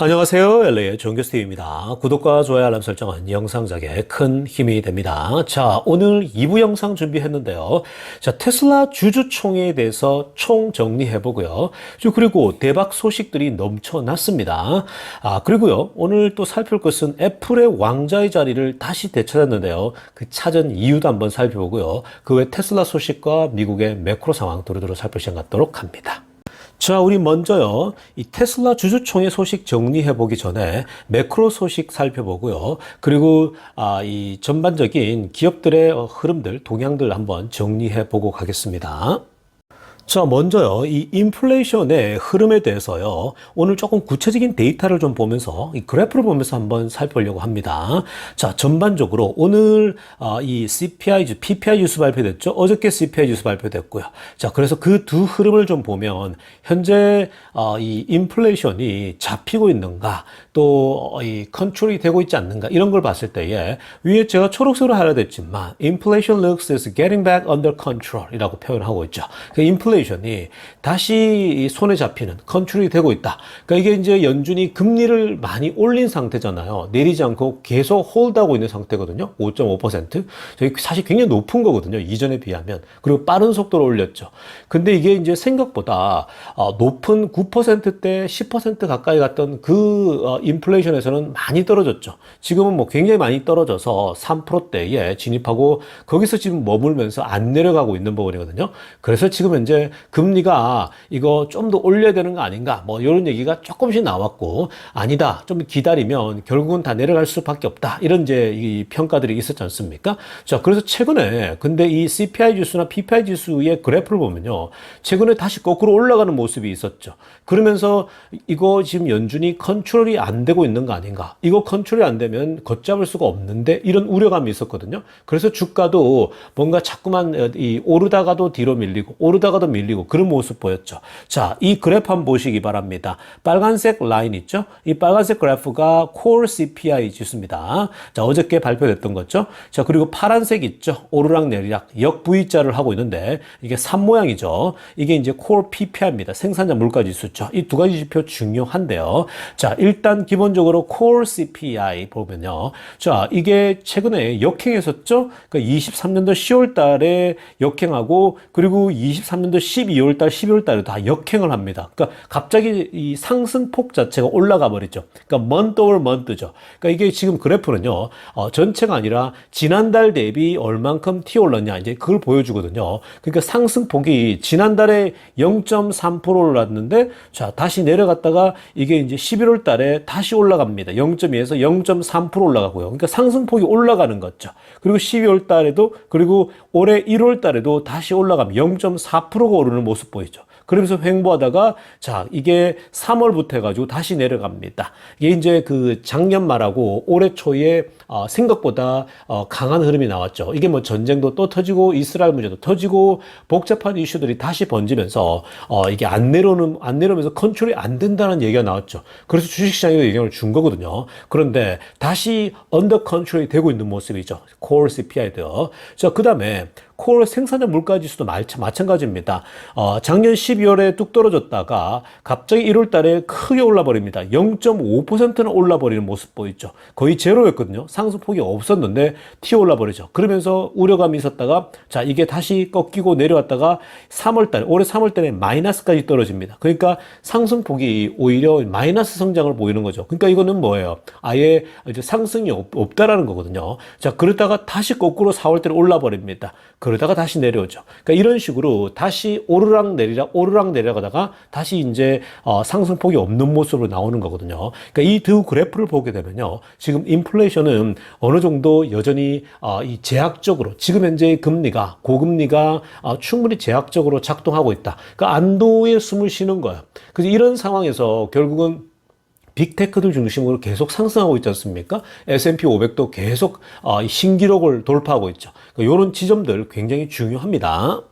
안녕하세요. LA의 정규스티브입니다. 구독과 좋아요 알람 설정은 영상작에 큰 힘이 됩니다. 자, 오늘 2부 영상 준비했는데요. 자, 테슬라 주주총회에 대해서 총 정리해보고요. 저 그리고 대박 소식들이 넘쳐났습니다. 아, 그리고요. 오늘 또 살필 것은 애플의 왕자의 자리를 다시 되찾았는데요. 그 찾은 이유도 한번 살펴보고요. 그 외 테슬라 소식과 미국의 매크로 상황 도로도로 살필 시간 갖도록 합니다. 자, 우리 먼저요. 이 테슬라 주주총회 소식 정리해 보기 전에 매크로 소식 살펴보고요. 그리고 아, 이 전반적인 기업들의 어, 흐름들, 동향들 한번 정리해 보고 가겠습니다. 자, 먼저요, 이 인플레이션의 흐름에 대해서요, 오늘 조금 구체적인 데이터를 좀 보면서, 이 그래프를 보면서 한번 살펴보려고 합니다. 자, 전반적으로 오늘, 아, 이 CPI, 주- PPI 지수 발표됐죠? 어저께 CPI 지수 발표됐고요. 자, 그래서 그 두 흐름을 좀 보면, 현재, 아, 이 인플레이션이 잡히고 있는가, 또, 어, 이 컨트롤이 되고 있지 않는가, 이런 걸 봤을 때에, 위에 제가 초록색으로 하려 됐지만, inflation looks is getting back under control 이라고 표현하고 있죠. 그 인플레 이션이 다시 이 손에 잡히는 컨트롤이 되고 있다. 그러니까 이게 이제 연준이 금리를 많이 올린 상태잖아요. 내리지 않고 계속 홀드하고 있는 상태거든요. 5.5%. 저희 사실 굉장히 높은 거거든요. 이전에 비하면. 그리고 빠른 속도로 올렸죠. 근데 이게 이제 생각보다 어, 높은 9%대 10% 가까이 갔던 그 어, 인플레이션에서는 많이 떨어졌죠. 지금은 뭐 굉장히 많이 떨어져서 3%대에 진입하고 거기서 지금 머물면서 안 내려가고 있는 부분이거든요. 그래서 지금 현재 금리가 이거 좀 더 올려야 되는 거 아닌가 뭐 이런 얘기가 조금씩 나왔고 아니다 좀 기다리면 결국은 다 내려갈 수밖에 없다 이런 이제 이 평가들이 있었지 않습니까? 자 그래서 최근에 근데 이 CPI 지수나 PPI 지수의 그래프를 보면요 최근에 다시 거꾸로 올라가는 모습이 있었죠. 그러면서 이거 지금 연준이 컨트롤이 안 되고 있는 거 아닌가? 이거 컨트롤이 안 되면 걷잡을 수가 없는데 이런 우려감이 있었거든요. 그래서 주가도 뭔가 자꾸만 어, 이 오르다가도 뒤로 밀리고 오르다가도 밀리고 그런 모습 보였죠. 자, 이 그래프 한번 보시기 바랍니다. 빨간색 라인 있죠? 이 빨간색 그래프가 core CPI 지수입니다. 자, 어저께 발표됐던 거죠. 자, 그리고 파란색 있죠? 오르락 내리락 역 V자를 하고 있는데 이게 산 모양이죠. 이게 이제 core PPI입니다. 생산자 물가 지수죠. 이 두 가지 지표 중요한데요. 자, 일단 기본적으로 core CPI 보면요. 자, 이게 최근에 역행했었죠? 그러니까 23년도 10월 달에 역행하고 그리고 23년도 12월 달, 12월 달에 다 역행을 합니다. 그러니까 갑자기 이 상승폭 자체가 올라가 버리죠. 그러니까 month over month죠. 그러니까 이게 지금 그래프는요. 어, 전체가 아니라 지난달 대비 얼만큼 튀어 올랐냐 이제 그걸 보여주거든요. 그러니까 상승폭이 지난달에 0.3% 올랐는데 자, 다시 내려갔다가 이게 이제 11월 달에 다시 올라갑니다. 0.2에서 0.3% 올라가고요. 그러니까 상승폭이 올라가는 거죠. 그리고 12월 달에도 그리고 올해 1월 달에도 다시 올라가면 0.4%가 오르는 모습 보이죠. 그러면서 횡보하다가 자 이게 3월부터 해가지고 다시 내려갑니다. 이게 이제 그 작년 말하고 올해 초에 어, 생각보다 어, 강한 흐름이 나왔죠. 이게 뭐 전쟁도 또 터지고 이스라엘 문제도 터지고 복잡한 이슈들이 다시 번지면서 어, 이게 안 내려오는 안 내려오면서 컨트롤이 안 된다는 얘기가 나왔죠. 그래서 주식시장에 영향을 준 거거든요. 그런데 다시 언더 컨트롤이 되고 있는 모습이죠. core CPI도요. 자 그다음에 콜 생산자 물가 지수도 마찬가지입니다. 어, 작년 12월에 뚝 떨어졌다가 갑자기 1월 달에 크게 올라 버립니다. 0.5%는 올라 버리는 모습 보이죠. 거의 제로였거든요. 상승폭이 없었는데 튀어 올라 버리죠. 그러면서 우려감이 있었다가 자, 이게 다시 꺾이고 내려왔다가 3월 달, 올해 3월 달에 마이너스까지 떨어집니다. 그러니까 상승폭이 오히려 마이너스 성장을 보이는 거죠. 그러니까 이거는 뭐예요? 아예 이제 상승이 없, 없다라는 거거든요. 자, 그러다가 다시 거꾸로 4월 달에 올라 버립니다. 그 러다가 다시 내려오죠. 그러니까 이런 식으로 다시 오르락 내리락 오르락 내려가다가 다시 이제 어, 상승폭이 없는 모습으로 나오는 거거든요. 그러니까 이 두 그래프를 보게 되면요. 지금 인플레이션은 어느 정도 여전히 어, 이 제약적으로 지금 현재 금리가 고금리가 어, 충분히 제약적으로 작동하고 있다. 그러니까 안도의 숨을 쉬는 거예요. 그래서 이런 상황에서 결국은 빅테크들 중심으로 계속 상승하고 있지 않습니까? S&P 500도 계속 어, 신기록을 돌파하고 있죠. 이런 지점들 굉장히 중요합니다.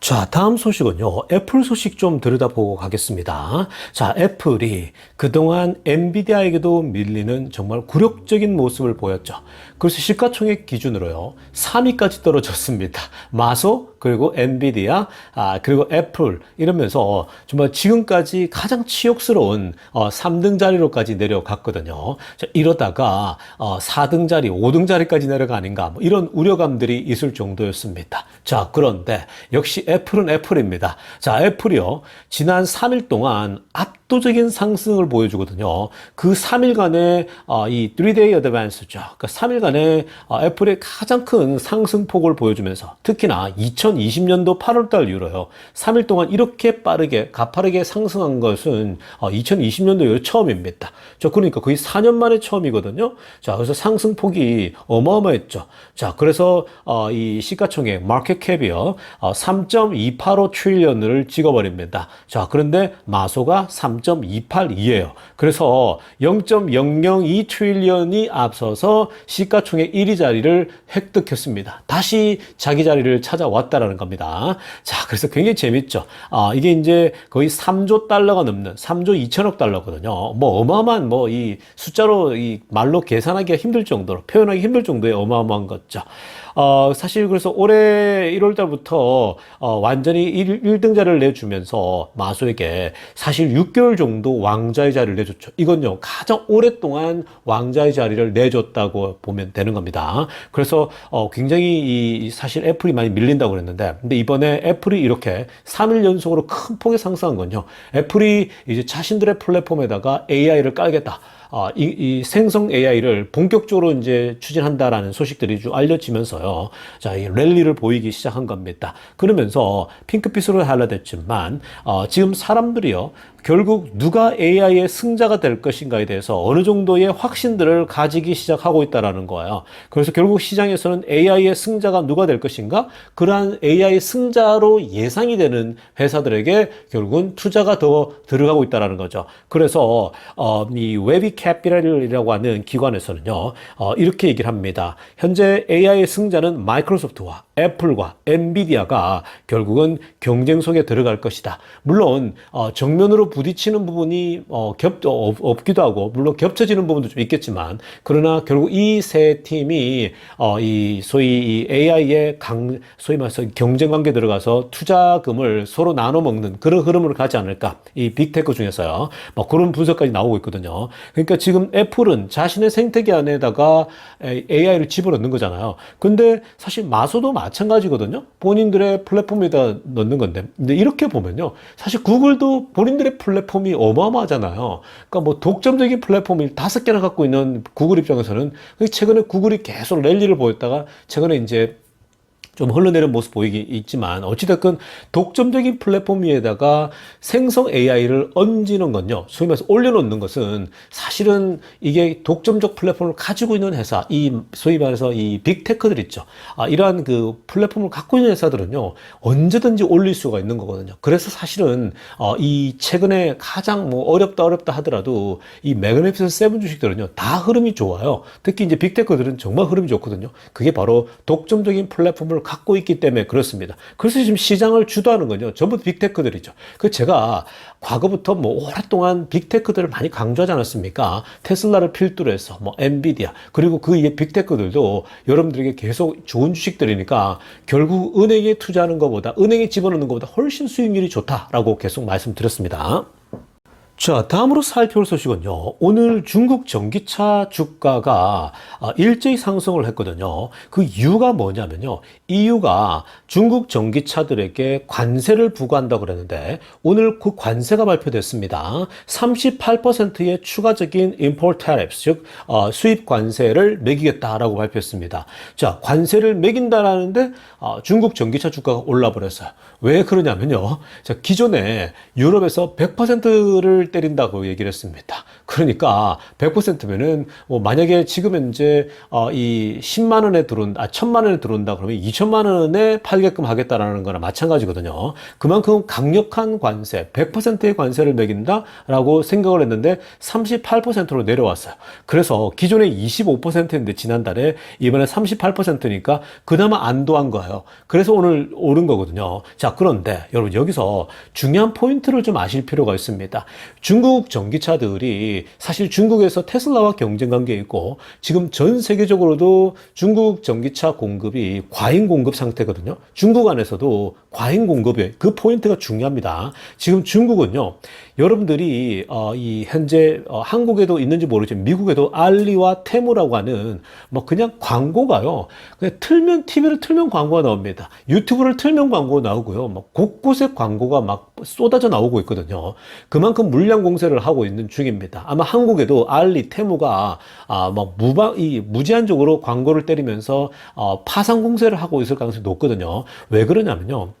자, 다음 소식은요. 애플 소식 좀 들여다보고 가겠습니다. 자, 애플이 그동안 엔비디아에게도 밀리는 정말 굴욕적인 모습을 보였죠. 그래서 시가총액 기준으로요. 3위까지 떨어졌습니다. 마소 그리고 엔비디아 아 그리고 애플 이러면서 정말 지금까지 가장 치욕스러운 어, 3등 자리로까지 내려갔거든요. 자, 이러다가 어, 4등 자리, 5등 자리까지 내려가는가 뭐 이런 우려감들이 있을 정도였습니다. 자 그런데 역시 애플은 애플입니다. 자 애플이요 지난 3일 동안 압도적인 상승을 보여주거든요. 그 3일간의 어, 이 3day advance죠. 그러니까 3일간의 어, 애플의 가장 큰 상승폭을 보여주면서 특히나 2020년도 8월달 이후로요. 3일 동안 이렇게 빠르게 가파르게 상승한 것은 어, 2020년도 이후 처음입니다. 저 그러니까 거의 4년 만에 처음이거든요. 자 그래서 상승폭이 어마어마했죠. 자 그래서 어, 이 시가총액 마켓 캡이요 어, 3.285 트릴리언을 찍어버립니다. 자 그런데 마소가 3.282예요. 그래서 0.002 트릴리언이 앞서서 시가총액 1위 자리를 획득했습니다. 다시 자기 자리를 찾아왔다라는 겁니다. 자, 그래서 굉장히 재밌죠. 아, 이게 이제 거의 3조 달러가 넘는 3조 2천억 달러거든요. 뭐 어마어마한 뭐 이 숫자로 이 말로 계산하기가 힘들 정도로 표현하기 힘들 정도의 어마어마한 거죠. 어, 사실 그래서 올해 1월 달부터 어, 완전히 1, 1등자를 내주면서 마소에게 사실 6개월 정도 왕자의 자리를 내줬죠. 이건요, 가장 오랫동안 왕자의 자리를 내줬다고 보면 되는 겁니다. 그래서 어, 굉장히 이 사실 애플이 많이 밀린다고 그랬는데, 근데 이번에 애플이 이렇게 3일 연속으로 큰 폭의 상승한 건요. 애플이 이제 자신들의 플랫폼에다가 AI를 깔겠다. 어, 이, 이 생성 AI를 본격적으로 이제 추진한다라는 소식들이 좀 알려지면서요. 자, 이 랠리를 보이기 시작한 겁니다. 그러면서 핑크빛으로 하려됐지만, 어, 지금 사람들이요. 결국 누가 AI의 승자가 될 것인가에 대해서 어느 정도의 확신들을 가지기 시작하고 있다라는 거예요. 그래서 결국 시장에서는 AI의 승자가 누가 될 것인가? 그러한 AI 승자로 예상이 되는 회사들에게 결국은 투자가 더 들어가고 있다라는 거죠. 그래서 어, 이 웨비 캐피탈이라고 하는 기관에서는요, 어, 이렇게 얘기를 합니다. 현재 AI의 승자는 마이크로소프트와 애플과 엔비디아가 결국은 경쟁 속에 들어갈 것이다. 물론 어, 정면으로 부딪히는 부분이 어, 겹 어, 없기도 하고 물론 겹쳐지는 부분도 좀 있겠지만 그러나 결국 이 세 팀이 어, 이 소위 이 AI의 강 소위 말해서 경쟁 관계 들어가서 투자금을 서로 나눠 먹는 그런 흐름을 가지 않을까 이 빅테크 중에서요. 뭐 그런 분석까지 나오고 있거든요. 그러니까 지금 애플은 자신의 생태계 안에다가 AI를 집어넣는 거잖아요. 근데 사실 마소도 마 찬가지거든요. 본인들의 플랫폼에다 넣는 건데. 근데 이렇게 보면요. 사실 구글도 본인들의 플랫폼이 어마어마하잖아요. 그러니까 뭐 독점적인 플랫폼을 다섯 개나 갖고 있는 구글 입장에서는 최근에 구글이 계속 랠리를 보였다가 최근에 이제 좀 흘러내린 모습 보이기 있지만 어찌됐건 독점적인 플랫폼 위에다가 생성 AI를 얹는 건요. 소위 말해서 올려놓는 것은 사실은 이게 독점적 플랫폼을 가지고 있는 회사, 이 소위 말해서 이 빅테크들 있죠. 아, 이러한 그 플랫폼을 갖고 있는 회사들은요. 언제든지 올릴 수가 있는 거거든요. 그래서 사실은 어, 이 최근에 가장 뭐 어렵다 어렵다 하더라도 이 매그네피스 세븐 주식들은요. 다 흐름이 좋아요. 특히 이제 빅테크들은 정말 흐름이 좋거든요. 그게 바로 독점적인 플랫폼을 갖고 있기 때문에 그렇습니다. 그래서 지금 시장을 주도하는 건요. 전부 빅테크들이죠. 그 제가 과거부터 뭐 오랫동안 빅테크들을 많이 강조하지 않았습니까? 테슬라를 필두로 해서 뭐 엔비디아 그리고 그 이에 빅테크들도 여러분들에게 계속 좋은 주식들이니까 결국 은행에 투자하는 것보다 은행에 집어넣는 것보다 훨씬 수익률이 좋다라고 계속 말씀드렸습니다. 자, 다음으로 살펴볼 소식은요. 오늘 중국 전기차 주가가 아, 일제히 상승을 했거든요. 그 이유가 뭐냐면요. 이유가 중국 전기차들에게 관세를 부과한다고 그랬는데 오늘 그 관세가 발표됐습니다. 38%의 추가적인 import tariffs, 즉 어, 수입 관세를 매기겠다라고 발표했습니다. 자, 관세를 매긴다라는데 어, 중국 전기차 주가가 올라 버렸어요. 왜 그러냐면요. 자, 기존에 유럽에서 100%를 때린다고 얘기를 했습니다. 그러니까 100%면은 뭐 만약에 지금 현재 어, 이 10만 원에 들어온 아 1000만 원에 들어온다 그러면 2천만 원에 팔게끔 하겠다라는 거나 마찬가지거든요. 그만큼 강력한 관세, 100%의 관세를 매긴다라고 생각을 했는데 38%로 내려왔어요. 그래서 기존에 25%인데 지난달에 이번에 38%니까 그나마 안도한 거예요. 그래서 오늘 오른 거거든요. 자, 그런데 여러분 여기서 중요한 포인트를 좀 아실 필요가 있습니다. 중국 전기차들이 사실 중국에서 테슬라와 경쟁 관계에 있고 지금 전 세계적으로도 중국 전기차 공급이 과잉 공급 상태거든요. 중국 안에서도 과잉 공급에 그 포인트가 중요합니다. 지금 중국은요. 여러분들이 어, 이 현재 어, 한국에도 있는지 모르지만 미국에도 알리와 테무라고 하는 뭐 그냥 광고가요. 그냥 틀면 TV를 틀면 광고가 나옵니다. 유튜브를 틀면 광고 나오고요. 뭐 곳곳에 광고가 막 쏟아져 나오고 있거든요. 그만큼 물량 공세를 하고 있는 중입니다. 아마 한국에도 알리, 테무가 아 막 무방 이 무제한적으로 광고를 때리면서 어, 파상 공세를 하고 있을 가능성이 높거든요. 왜 그러냐면요.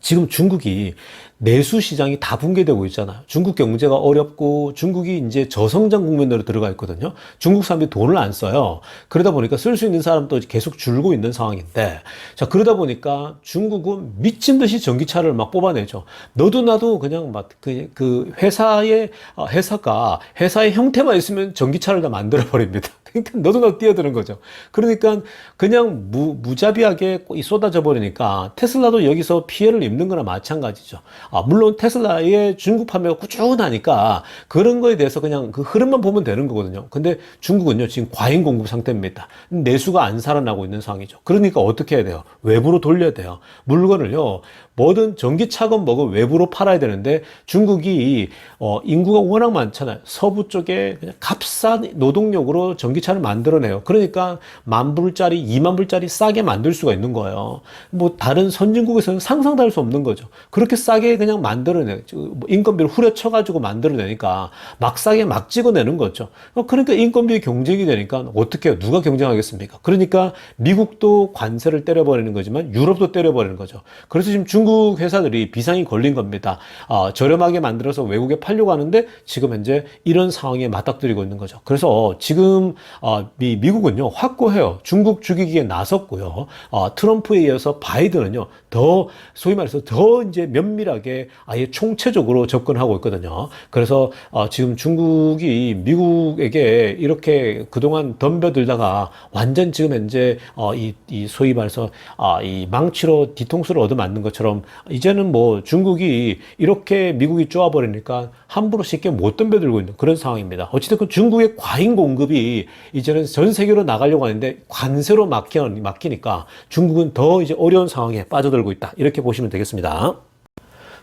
지금 중국이 내수 시장이 다 붕괴되고 있잖아요. 중국 경제가 어렵고 중국이 이제 저성장 국면으로 들어가 있거든요. 중국 사람들이 돈을 안 써요. 그러다 보니까 쓸 수 있는 사람도 계속 줄고 있는 상황인데 자 그러다 보니까 중국은 미친 듯이 전기차를 막 뽑아내죠. 너도 나도 그냥 막그 그 회사의 어, 회사가 회사의 형태만 있으면 전기차를 다 만들어 버립니다. 그러니까 너도 나도 뛰어드는 거죠. 그러니까 그냥 무, 무자비하게 쏟아져 버리니까 테슬라도 여기서 피해를 입는 거나 마찬가지죠. 아, 물론 테슬라의 중국 판매가 꾸준하니까 그런 거에 대해서 그냥 그 흐름만 보면 되는 거거든요. 근데 중국은요, 지금 과잉 공급 상태입니다. 내수가 안 살아나고 있는 상황이죠. 그러니까 어떻게 해야 돼요? 외부로 돌려야 돼요. 물건을요, 뭐든 전기차건 뭐건 외부로 팔아야 되는데 중국이 어, 인구가 워낙 많잖아요. 서부 쪽에 그냥 값싼 노동력으로 전기차를 만들어내요. 그러니까 만 불짜리, 이만 불짜리 싸게 만들 수가 있는 거예요. 뭐 다른 선진국에서는 상상도 할 수 없는 거죠. 그렇게 싸게 그냥 만들어내, 뭐 인건비를 후려쳐가지고 만들어내니까 막 싸게 막 찍어내는 거죠. 그러니까 인건비 경쟁이 되니까 어떻게? 누가 경쟁하겠습니까? 그러니까 미국도 관세를 때려버리는 거지만 유럽도 때려버리는 거죠. 그래서 지금 중국 회사들이 비상이 걸린 겁니다. 어, 저렴하게 만들어서 외국에 팔려고 하는데 지금 현재 이런 상황에 맞닥뜨리고 있는 거죠. 그래서 지금 어, 미, 미국은요 확고해요. 중국 죽이기에 나섰고요. 어, 트럼프에 이어서 바이든은요 더 소위 말해서 더 이제 면밀하게 아예 총체적으로 접근하고 있거든요. 그래서 어, 지금 중국이 미국에게 이렇게 그동안 덤벼들다가 완전 지금 현재 어, 이, 이 소위 말해서 아, 이 망치로 뒤통수를 얻어맞는 것처럼 이제는 뭐 중국이 이렇게 미국이 쪼아버리니까 함부로 쉽게 못 덤벼들고 있는 그런 상황입니다. 어찌됐건 중국의 과잉 공급이 이제는 전 세계로 나가려고 하는데 관세로 막히, 막히니까 중국은 더 이제 어려운 상황에 빠져들고 있다. 이렇게 보시면 되겠습니다.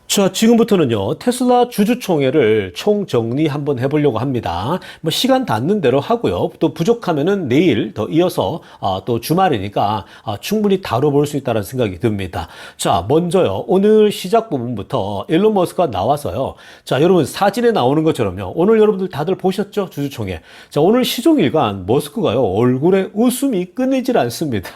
자, 지금부터는요, 테슬라 주주총회를 총정리 한번 해보려고 합니다. 뭐, 시간 닿는 대로 하고요. 또 부족하면은 내일 더 이어서, 아, 또 주말이니까, 아, 충분히 다뤄볼 수 있다는 생각이 듭니다. 자, 먼저요, 오늘 시작 부분부터 일론 머스크가 나와서요. 자, 여러분, 사진에 나오는 것처럼요. 오늘 여러분들 다들 보셨죠? 주주총회. 자, 오늘 시종일관 머스크가요, 얼굴에 웃음이 끊이질 않습니다.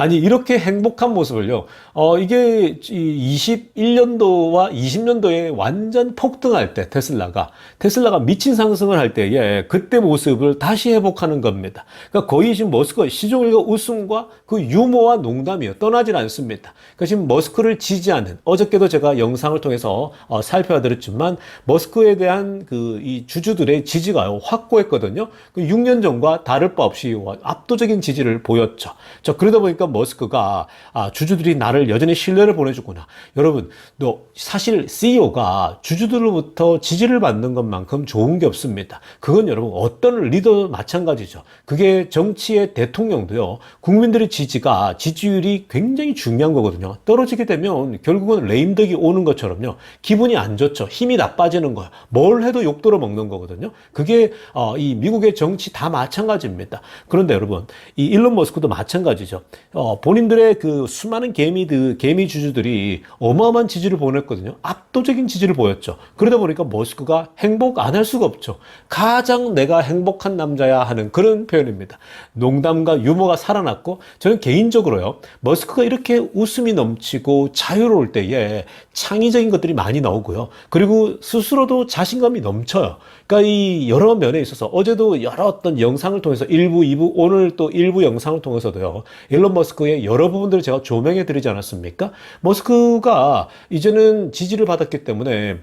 아니 이렇게 행복한 모습을요. 어 이게 21년도와 20년도에 완전 폭등할 때 테슬라가 테슬라가 미친 상승을 할 때에 그때 모습을 다시 회복하는 겁니다. 그러니까 거의 지금 머스크 시종일관 웃음과 그 유머와 농담이요 떠나질 않습니다. 그러니까 지금 머스크를 지지하는 어저께도 제가 영상을 통해서 어, 살펴드렸지만 머스크에 대한 그 이 주주들의 지지가요 확고했거든요. 그 6년 전과 다를 바 없이 압도적인 지지를 보였죠. 자 그러다 보니까 머스크가 아, 주주들이 나를 여전히 신뢰를 보내주구나. 여러분, 또 사실 CEO가 주주들로부터 지지를 받는 것만큼 좋은 게 없습니다. 그건 여러분 어떤 리더 마찬가지죠. 그게 정치의 대통령도요. 국민들의 지지가 지지율이 굉장히 중요한 거거든요. 떨어지게 되면 결국은 레임덕이 오는 것처럼요. 기분이 안 좋죠. 힘이 나빠지는 거야. 뭘 해도 욕들어 먹는 거거든요. 그게 어, 이 미국의 정치 다 마찬가지입니다. 그런데 여러분, 이 일론 머스크도 마찬가지죠. 어, 본인들의 그 수많은 개미들, 개미 주주들이 어마어마한 지지를 보냈거든요. 압도적인 지지를 보였죠. 그러다 보니까 머스크가 행복 안 할 수가 없죠. 가장 내가 행복한 남자야 하는 그런 표현입니다. 농담과 유머가 살아났고, 저는 개인적으로요, 머스크가 이렇게 웃음이 넘치고 자유로울 때에 창의적인 것들이 많이 나오고요. 그리고 스스로도 자신감이 넘쳐요. 그러니까 이 여러 면에 있어서 어제도 여러 어떤 영상을 통해서 일부, 이부, 오늘 또 일부 영상을 통해서도요, 일론 머스크의 여러 부분들을 제가 조명해 드리지 않았습니까? 머스크가 이제는 지지를 받았기 때문에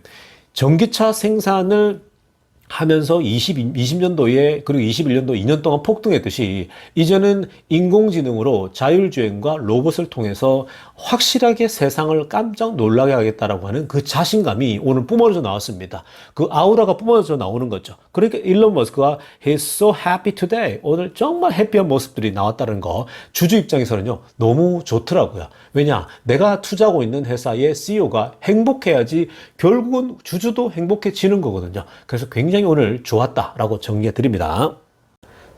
전기차 생산을 하면서 20, 20년도에 그리고 21년도 2년 동안 폭등했듯이 이제는 인공지능으로 자율주행과 로봇을 통해서 확실하게 세상을 깜짝 놀라게 하겠다라고 하는 그 자신감이 오늘 뿜어져 나왔습니다. 그 아우라가 뿜어져 나오는 거죠. 그러니까 일론 머스크가 He's so happy today. 오늘 정말 해피한 모습들이 나왔다는 거 주주 입장에서는요 너무 좋더라고요. 왜냐 내가 투자하고 있는 회사의 CEO가 행복해야지 결국은 주주도 행복해지는 거거든요. 그래서 굉장히 오늘 좋았다라고 정리해 드립니다.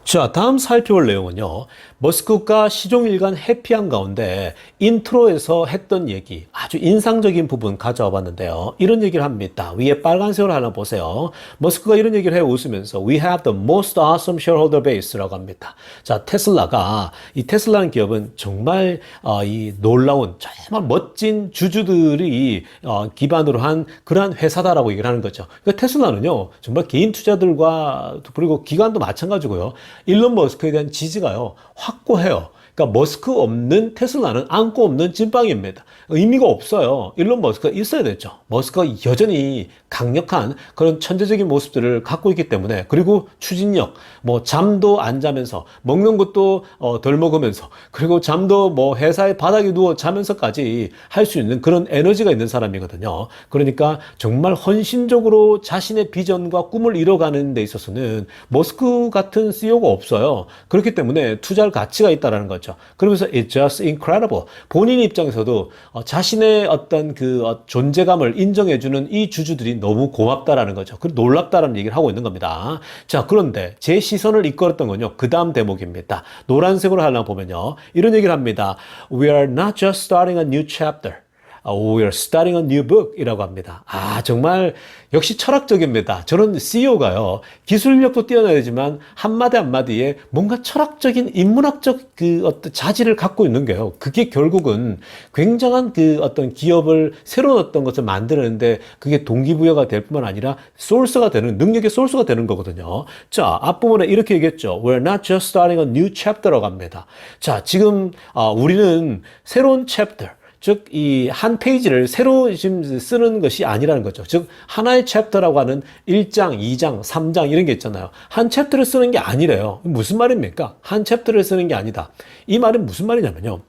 자, 다음 살펴볼 내용은요. 머스크가 시종일관 해피한 가운데 인트로에서 했던 얘기, 아주 인상적인 부분 가져와 봤는데요. 이런 얘기를 합니다. 위에 빨간색으로 하나 보세요. 머스크가 이런 얘기를 해 웃으면서 We have the most awesome shareholder base라고 합니다. 자, 테슬라가 이 테슬라는 기업은 정말 어, 이 놀라운 정말 멋진 주주들이 어, 기반으로 한 그러한 회사다라고 얘기를 하는 거죠. 그러니까 테슬라는요. 정말 개인 투자들과 그리고 기관도 마찬가지고요. 일론 머스크에 대한 지지가요. 확고해요. 그러니까 머스크 없는 테슬라는 안고 없는 찐빵입니다. 의미가 없어요. 일론 머스크가 있어야 되죠. 머스크가 여전히 강력한 그런 천재적인 모습들을 갖고 있기 때문에 그리고 추진력, 뭐 잠도 안 자면서 먹는 것도 어, 덜 먹으면서 그리고 잠도 뭐 회사의 바닥에 누워 자면서까지 할 수 있는 그런 에너지가 있는 사람이거든요. 그러니까 정말 헌신적으로 자신의 비전과 꿈을 이뤄가는 데 있어서는 머스크 같은 CEO가 없어요. 그렇기 때문에 투자할 가치가 있다라는 거죠. 그러면서 it's just incredible. 본인 입장에서도 어, 자신의 어떤 그 어, 존재감을 인정해주는 이 주주들이 너무 고맙다라는 거죠. 그 놀랍다라는 얘기를 하고 있는 겁니다. 자, 그런데 제 시선을 이끌었던 건요. 그 다음 대목입니다. 노란색으로 하려면 보면요. 이런 얘기를 합니다. We are not just starting a new chapter. We are starting a new book 이라고 합니다. 아, 정말 역시 철학적입니다. 저는 CEO가요, 기술력도 뛰어나야 되지만 한마디 한마디에 뭔가 철학적인 인문학적 그 어떤 자질을 갖고 있는 게요. 그게 결국은 굉장한 그 어떤 기업을 새로운 어떤 것을 만드는데 그게 동기부여가 될 뿐만 아니라 소스가 되는, 능력의 소스가 되는 거거든요. 자, 앞부분에 이렇게 얘기했죠. We're not just starting a new chapter라고 합니다. 자, 지금, 아, 우리는 새로운 chapter, 즉, 이 한 페이지를 새로 지금 쓰는 것이 아니라는 거죠. 즉, 하나의 챕터라고 하는 1장, 2장, 3장 이런 게 있잖아요. 한 챕터를 쓰는 게 아니래요. 무슨 말입니까? 한 챕터를 쓰는 게 아니다. 이 말은 무슨 말이냐면요.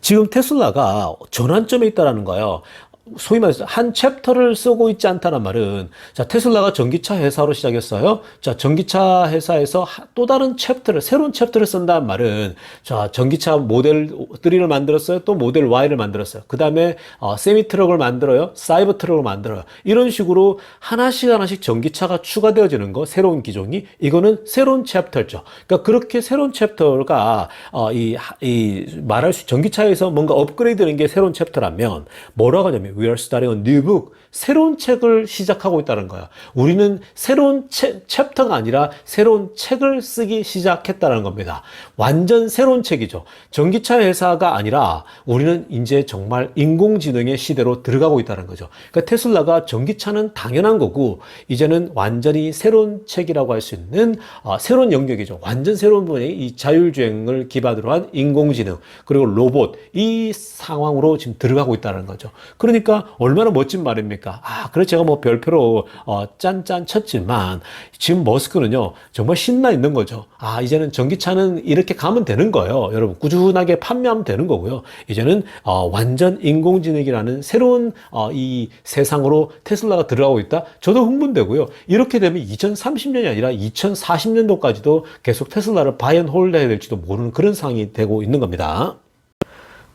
지금 테슬라가 전환점에 있다라는 거예요. 소위 말해서 한 챕터를 쓰고 있지 않다는 말은 자 테슬라가 전기차 회사로 시작했어요. 자 전기차 회사에서 하- 또 다른 챕터를 새로운 챕터를 쓴다는 말은 자 전기차 모델 3를 만들었어요. 또 모델 Y를 만들었어요. 그 다음에 어, 세미 트럭을 만들어요. 사이버 트럭을 만들어요. 이런 식으로 하나씩 하나씩 전기차가 추가되어지는 거 새로운 기종이 이거는 새로운 챕터죠. 그러니까 그렇게 새로운 챕터가 어, 이, 하- 이 말할 수 전기차에서 뭔가 업그레이드되는 게 새로운 챕터라면 뭐라고 하냐면 We are starting a new book. 새로운 책을 시작하고 있다는 거야. 우리는 새로운 채, 챕터가 아니라 새로운 책을 쓰기 시작했다는 겁니다. 완전 새로운 책이죠. 전기차 회사가 아니라 우리는 이제 정말 인공지능의 시대로 들어가고 있다는 거죠. 그러니까 테슬라가 전기차는 당연한 거고 이제는 완전히 새로운 책이라고 할 수 있는 어, 새로운 영역이죠. 완전 새로운 분야의 이 자율주행을 기반으로 한 인공지능 그리고 로봇 이 상황으로 지금 들어가고 있다는 거죠. 그러니까 얼마나 멋진 말입니까? 아, 그래서 제가 뭐 별표로 어, 짠짠 쳤지만 지금 머스크는요 정말 신나 있는 거죠. 아, 이제는 전기차는 이렇게 가면 되는 거예요. 여러분 꾸준하게 판매하면 되는 거고요. 이제는 어, 완전 인공지능이라는 새로운 어, 이 세상으로 테슬라가 들어가고 있다. 저도 흥분되고요. 이렇게 되면 2030년이 아니라 2040년도까지도 계속 테슬라를 바이앤 홀드 해야 될지도 모르는 그런 상황이 되고 있는 겁니다.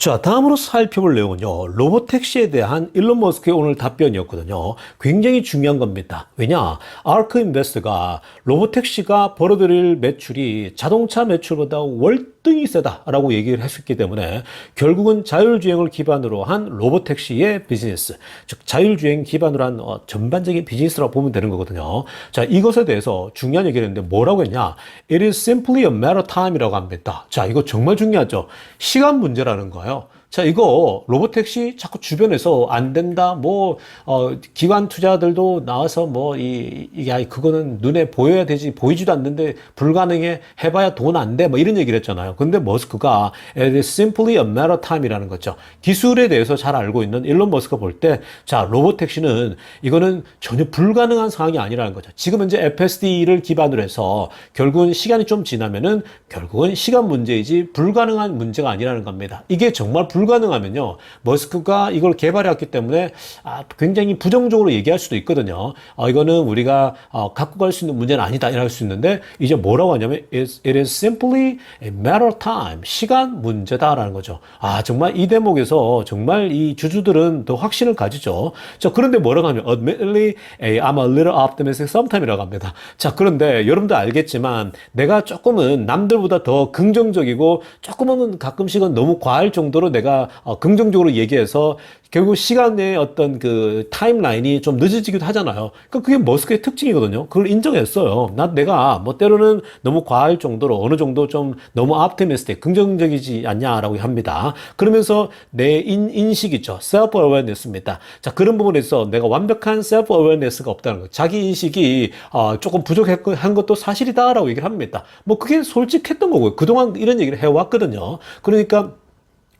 자, 다음으로 살펴볼 내용은요. 로보택시에 대한 일론 머스크의 오늘 답변이었거든요. 굉장히 중요한 겁니다. 왜냐? 아크 인베스트가 로보택시가 벌어들일 매출이 자동차 매출보다 월 등히 세다라고 얘기를 했었기 때문에 결국은 자율주행을 기반으로 한 로보택시의 비즈니스, 즉 자율주행 기반으로 한 어, 전반적인 비즈니스라고 보면 되는 거거든요. 자, 이것에 대해서 중요한 얘기를 했는데 뭐라고 했냐? It is simply a matter of time이라고 합니다. 자, 이거 정말 중요하죠. 시간 문제라는 거예요. 자, 이거 로보택시 자꾸 주변에서 안 된다, 뭐, 어, 기관 투자들도 나와서 뭐, 이, 이게, 아이, 그거는 눈에 보여야 되지, 보이지도 않는데 불가능해, 해봐야 돈 안 돼, 뭐 이런 얘기를 했잖아요. 근데 머스크가 it is simply a matter of time이라는 거죠. 기술에 대해서 잘 알고 있는 일론 머스크가 볼 때, 자, 로보택시는 이거는 전혀 불가능한 상황이 아니라는 거죠. 지금 현재 FSD를 기반으로 해서 결국은 시간이 좀 지나면은 결국은 시간 문제이지 불가능한 문제가 아니라는 겁니다. 이게 정말 불 가능하면요. 머스크가 이걸 개발해왔기 때문에 아, 굉장히 부정적으로 얘기할 수도 있거든요. 어, 이거는 우리가 어, 갖고 갈 수 있는 문제는 아니다 이럴 수 있는데 이제 뭐라고 하냐면 it is simply a matter of time. 시간 문제다라는 거죠. 아 정말 이 대목에서 정말 이 주주들은 더 확신을 가지죠. 자 그런데 뭐라고 하면 admittedly I'm a little optimistic sometime이라고 합니다. 자 그런데 여러분도 알겠지만 내가 조금은 남들보다 더 긍정적이고 조금은 가끔씩은 너무 과할 정도로 내가 어, 긍정적으로 얘기해서 결국 시간의 어떤 그 타임라인이 좀 늦어지기도 하잖아요. 그러니까 그게 머스크의 특징이거든요. 그걸 인정했어요. 난 내가 뭐 때로는 너무 과할 정도로 어느 정도 좀 너무 optimistic, 긍정적이지 않냐라고 합니다. 그러면서 내 인, 인식 있죠. self awareness입니다. 자, 그런 부분에서 내가 완벽한 self awareness가 없다는 거. 자기 인식이 어, 조금 부족한 것도 사실이다라고 얘기를 합니다. 뭐 그게 솔직했던 거고요. 그동안 이런 얘기를 해왔거든요. 그러니까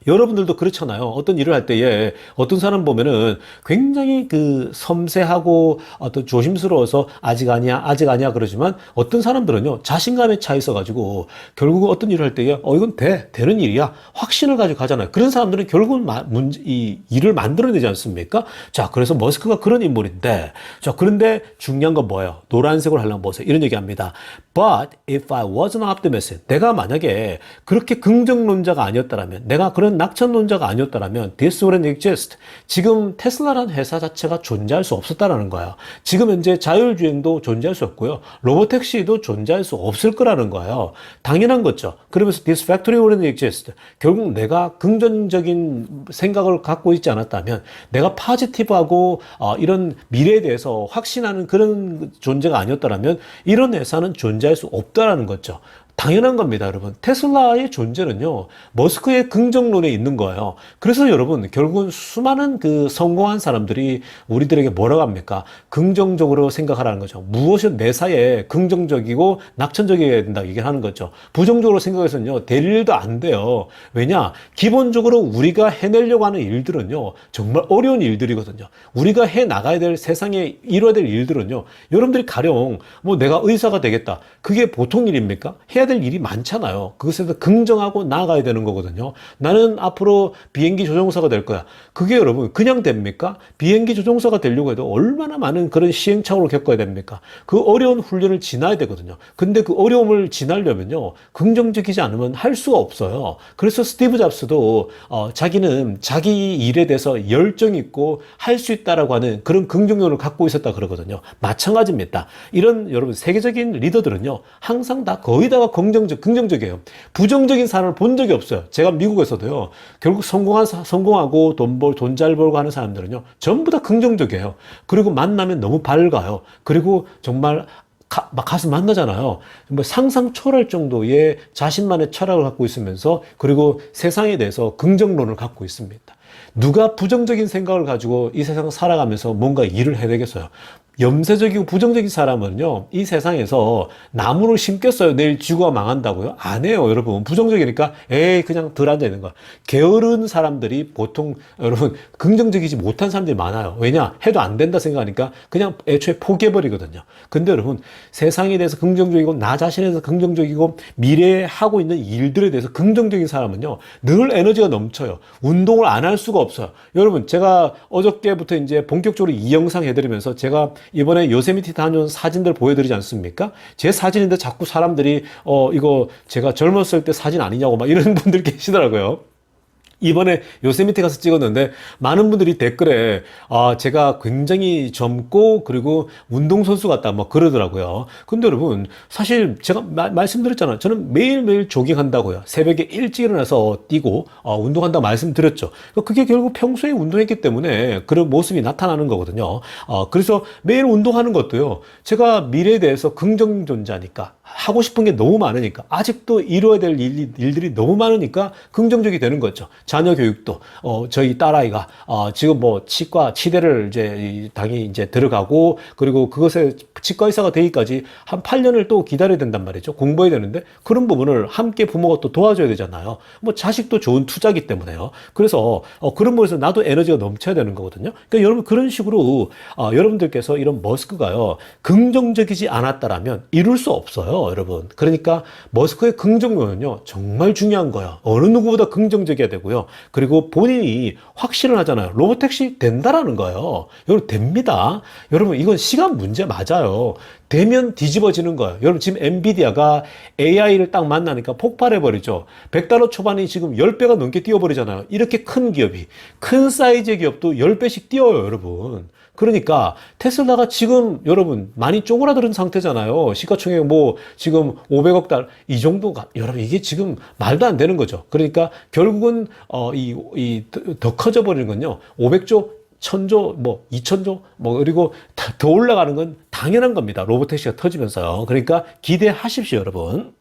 여러분들도 그렇잖아요. 어떤 일을 할 때에 어떤 사람 보면은 굉장히 그 섬세하고 어떤 조심스러워서 아직 아니야, 아직 아니야 그러지만 어떤 사람들은요, 자신감에 차 있어가지고 결국은 어떤 일을 할 때에 어, 이건 돼. 되는 일이야. 확신을 가지고 가잖아요. 그런 사람들은 결국은 마, 문제, 이 일을 만들어내지 않습니까? 자, 그래서 머스크가 그런 인물인데 자, 그런데 중요한 건 뭐예요? 노란색으로 하려면 보세요. 이런 얘기 합니다. But if I wasn't optimistic, 내가 만약에 그렇게 긍정론자가 아니었다라면, 내가 그런 낙천론자가 아니었다라면, this wouldn't exist. 지금 테슬라라는 회사 자체가 존재할 수 없었다라는 거예요. 지금 현재 자율주행도 존재할 수 없고요. 로보택시도 존재할 수 없을 거라는 거예요. 당연한 거죠. 그러면서 this factory wouldn't exist. 결국 내가 긍정적인 생각을 갖고 있지 않았다면, 내가 파지티브하고 어, 이런 미래에 대해서 확신하는 그런 존재가 아니었다라면, 이런 회사는 존재 할 수 없다라는 거죠. 당연한 겁니다, 여러분. 테슬라의 존재는요, 머스크의 긍정론에 있는 거예요. 그래서 여러분, 결국은 수많은 그 성공한 사람들이 우리들에게 뭐라고 합니까? 긍정적으로 생각하라는 거죠. 무엇이 매사에 긍정적이고 낙천적이어야 된다, 얘기를 하는 거죠. 부정적으로 생각해서는요, 될 일도 안 돼요. 왜냐? 기본적으로 우리가 해내려고 하는 일들은요, 정말 어려운 일들이거든요. 우리가 해 나가야 될 세상에 이뤄야 될 일들은요, 여러분들이 가령, 뭐 내가 의사가 되겠다. 그게 보통 일입니까? 해야 될 일이 많잖아요. 그것에 서 긍정하고 나아가야 되는 거거든요. 나는 앞으로 비행기 조종사가 될 거야. 그게 여러분 그냥 됩니까? 비행기 조종사가 되려고 해도 얼마나 많은 그런 시행착오를 겪어야 됩니까? 그 어려운 훈련을 지나야 되거든요. 근데 그 어려움을 지나려면요. 긍정적이지 않으면 할 수가 없어요. 그래서 스티브 잡스도 어, 자기는 자기 일에 대해서 열정 있고 할 수 있다라고 하는 그런 긍정론을 갖고 있었다 그러거든요. 마찬가지입니다. 이런 여러분 세계적인 리더들은요. 항상 다 거의 다가 긍정적, 긍정적이에요. 부정적인 사람을 본 적이 없어요. 제가 미국에서도요. 결국 성공한, 사- 성공하고 돈 벌, 돈 잘 벌고 하는 사람들은요. 전부 다 긍정적이에요. 그리고 만나면 너무 밝아요. 그리고 정말 가, 막 가서 만나잖아요. 뭐 상상 초월할 정도의 자신만의 철학을 갖고 있으면서 그리고 세상에 대해서 긍정론을 갖고 있습니다. 누가 부정적인 생각을 가지고 이 세상 살아가면서 뭔가 일을 해내겠어요. 염세적이고 부정적인 사람은요, 이 세상에서 나무를 심겠어요. 내일 지구가 망한다고요? 안 해요, 여러분. 부정적이니까, 에이, 그냥 덜 앉아 있는 거야. 게으른 사람들이 보통, 여러분, 긍정적이지 못한 사람들이 많아요. 왜냐? 해도 안 된다 생각하니까 그냥 애초에 포기해버리거든요. 근데 여러분, 세상에 대해서 긍정적이고, 나 자신에 대해서 긍정적이고, 미래에 하고 있는 일들에 대해서 긍정적인 사람은요, 늘 에너지가 넘쳐요. 운동을 안 할 수가 없어요. 여러분, 제가 어저께부터 이제 본격적으로 이 영상 해드리면서 제가 이번에 요세미티 다녀온 사진들 보여드리지 않습니까? 제 사진인데 자꾸 사람들이 어 이거 제가 젊었을 때 사진 아니냐고 막 이런 분들 계시더라고요. 이번에 요세미티 가서 찍었는데 많은 분들이 댓글에 아 제가 굉장히 젊고 그리고 운동선수 같다 뭐 그러더라고요. 근데 여러분 사실 제가 마- 말씀드렸잖아요. 저는 매일매일 조깅한다고요. 새벽에 일찍 일어나서 뛰고 어, 운동한다고 말씀드렸죠. 그게 결국 평소에 운동했기 때문에 그런 모습이 나타나는 거거든요. 어, 그래서 매일 운동하는 것도요. 제가 미래에 대해서 긍정 존재하니까 하고 싶은 게 너무 많으니까 아직도 이루어야 될 일, 일들이 너무 많으니까 긍정적이 되는 거죠. 자녀 교육도 어 저희 딸아이가 어 지금 뭐 치과 치대를 이제 이 당이 이제 들어가고 그리고 그것에 치과 의사가 되기까지 한 8년을 또 기다려야 된단 말이죠. 공부해야 되는데 그런 부분을 함께 부모가 또 도와줘야 되잖아요. 뭐 자식도 좋은 투자기 때문에요. 그래서 어 그런 부분에서 나도 에너지가 넘쳐야 되는 거거든요. 그러니까 여러분 그런 식으로 어 여러분들께서 이런 머스크가요 긍정적이지 않았다라면 이룰 수 없어요, 여러분. 그러니까 머스크의 긍정론은요 정말 중요한 거예요. 어느 누구보다 긍정적이어야 되고요. 그리고 본인이 확신을 하잖아요. 로보택시 된다라는 거예요. 여러분 됩니다. 여러분 이건 시간 문제 맞아요. 되면 뒤집어지는 거예요. 여러분 지금 엔비디아가 AI를 딱 만나니까 폭발해버리죠. 100달러 초반이 지금 10배가 넘게 뛰어버리잖아요. 이렇게 큰 기업이. 큰 사이즈의 기업도 10배씩 뛰어요, 여러분. 그러니까 테슬라가 지금 여러분 많이 쪼그라드는 상태잖아요. 시가총액 뭐 지금 500억 달이 정도가 여러분 이게 지금 말도 안 되는 거죠. 그러니까 결국은 어 이 이 더 커져 버리는 건요. 500조 천조, 뭐, 이천조, 뭐, 그리고 다- 더 올라가는 건 당연한 겁니다. 로보택시가 터지면서요. 그러니까 기대하십시오, 여러분.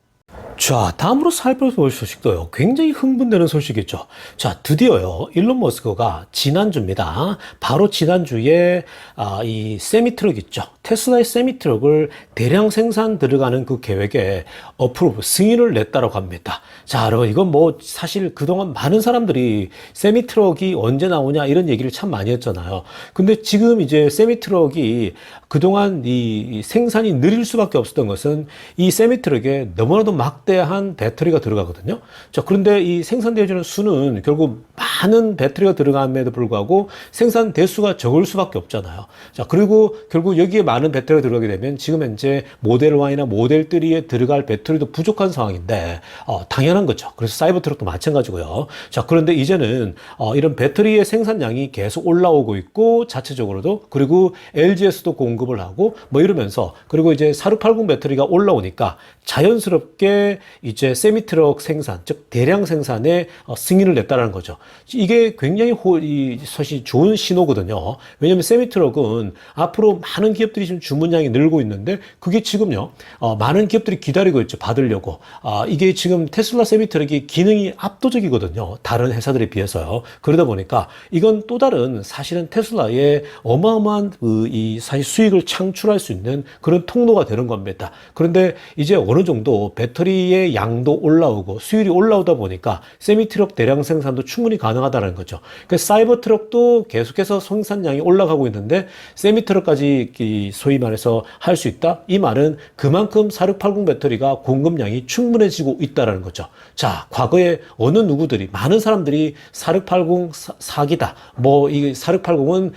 자, 다음으로 살펴볼 소식도요. 굉장히 흥분되는 소식이죠. 자, 드디어요. 일론 머스크가 지난주입니다. 바로 지난주에 아, 이 세미트럭 있죠. 테슬라의 세미트럭을 대량 생산 들어가는 그 계획에 어프로브 승인을 냈다고 합니다. 자, 여러분 이건 뭐 사실 그동안 많은 사람들이 세미트럭이 언제 나오냐 이런 얘기를 참 많이 했잖아요. 근데 지금 이제 세미트럭이 그동안 이 생산이 느릴 수밖에 없었던 것은 이 세미트럭에 너무나도 막대 한 배터리가 들어가거든요. 자, 그런데 이 생산되어지는 수는 결국 많은 배터리가 들어감에도 불구하고 생산 대수가 적을 수밖에 없잖아요. 자, 그리고 결국 여기에 많은 배터리가 들어가게 되면 지금 현재 모델 Y나 모델 3에 들어갈 배터리도 부족한 상황인데, 어, 당연한 거죠. 그래서 사이버 트럭도 마찬가지고요. 자, 그런데 이제는 어, 이런 배터리의 생산량이 계속 올라오고 있고, 자체적으로도, 그리고 LG에서도 공급을 하고, 뭐 이러면서, 그리고 이제 4680 배터리가 올라오니까 자연스럽게 이제 세미트럭 생산, 즉 대량 생산에 어, 승인을 냈다는 거죠. 이게 굉장히 호, 이, 사실 좋은 신호거든요. 왜냐하면 세미트럭은 앞으로 많은 기업들이 지금 주문량이 늘고 있는데 그게 지금요, 어, 많은 기업들이 기다리고 있죠. 받으려고. 아, 이게 지금 테슬라 세미트럭이 기능이 압도적이거든요. 다른 회사들에 비해서요. 그러다 보니까 이건 또 다른 사실은 테슬라의 어마어마한 그, 이 사실 수익을 창출할 수 있는 그런 통로가 되는 겁니다. 그런데 이제 어느 정도 배터리 의 양도 올라오고 수율이 올라오다 보니까 세미 트럭 대량 생산도 충분히 가능하다는 거죠. 그 사이버 트럭도 계속해서 생산량이 올라가고 있는데 세미 트럭까지 이 소위 말해서 할 수 있다. 이 말은 그만큼 4680 배터리가 공급량이 충분해지고 있다라는 거죠. 자, 과거에 어느 누구들이 많은 사람들이 4680 사- 사기다. 뭐 이 4680은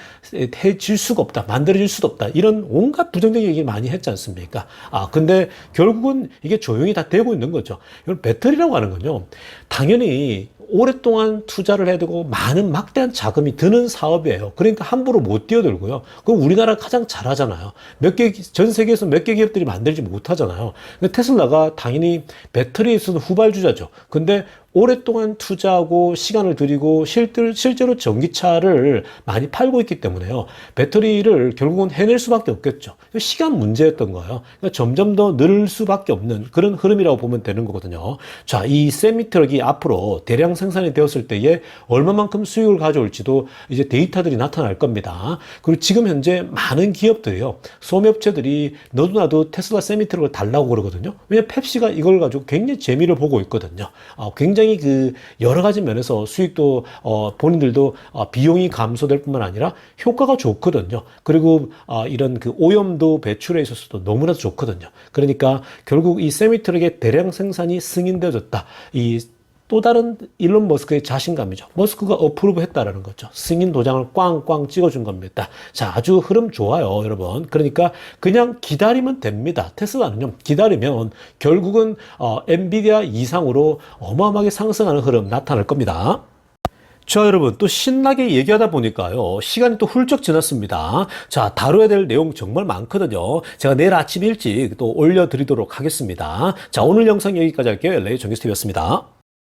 해질 수가 없다. 만들어질 수도 없다. 이런 온갖 부정적인 얘기를 많이 했지 않습니까? 아, 근데 결국은 이게 조용히 다 되고 있는 거죠. 이건 배터리라고 하는 건요. 당연히 오랫동안 투자를 해야 되고 많은 막대한 자금이 드는 사업이에요. 그러니까 함부로 못 뛰어들고요. 그럼 우리나라 가장 잘하잖아요. 몇 개, 전 세계에서 몇 개 기업들이 만들지 못하잖아요. 테슬라가 당연히 배터리에 있어서 후발주자죠. 근데 오랫동안 투자하고 시간을 들이고 실들, 실제로 전기차를 많이 팔고 있기 때문에요. 배터리를 결국은 해낼 수밖에 없겠죠. 시간 문제였던 거예요. 그러니까 점점 더 늘 수밖에 없는 그런 흐름이라고 보면 되는 거거든요. 자, 이 세미트럭이 앞으로 대량 생산이 되었을 때에 얼마만큼 수익을 가져올지도 이제 데이터들이 나타날 겁니다. 그리고 지금 현재 많은 기업들이요. 소매업체들이 너도 나도 테슬라 세미트럭을 달라고 그러거든요. 왜냐면 펩시가 이걸 가지고 굉장히 재미를 보고 있거든요. 어, 굉장히 그 여러 가지 면에서 수익도 어, 본인들도 어, 비용이 감소될 뿐만 아니라 효과가 좋거든요. 그리고 어, 이런 그 오염도 배출에 있어서도 너무나도 좋거든요. 그러니까 결국 이 세미 트럭의 대량 생산이 승인되어졌다. 이 또 다른 일론 머스크의 자신감이죠. 머스크가 어프로브 했다라는 거죠. 승인 도장을 꽝꽝 찍어준 겁니다. 자, 아주 흐름 좋아요, 여러분. 그러니까 그냥 기다리면 됩니다. 테슬라는요, 기다리면 결국은 어, 엔비디아 이상으로 어마어마하게 상승하는 흐름 나타날 겁니다. 자, 여러분, 또 신나게 얘기하다 보니까요, 시간이 또 훌쩍 지났습니다. 자, 다뤄야 될 내용 정말 많거든요. 제가 내일 아침 일찍 또 올려드리도록 하겠습니다. 자, 오늘 영상 여기까지 할게요. LA 정규스TV였습니다.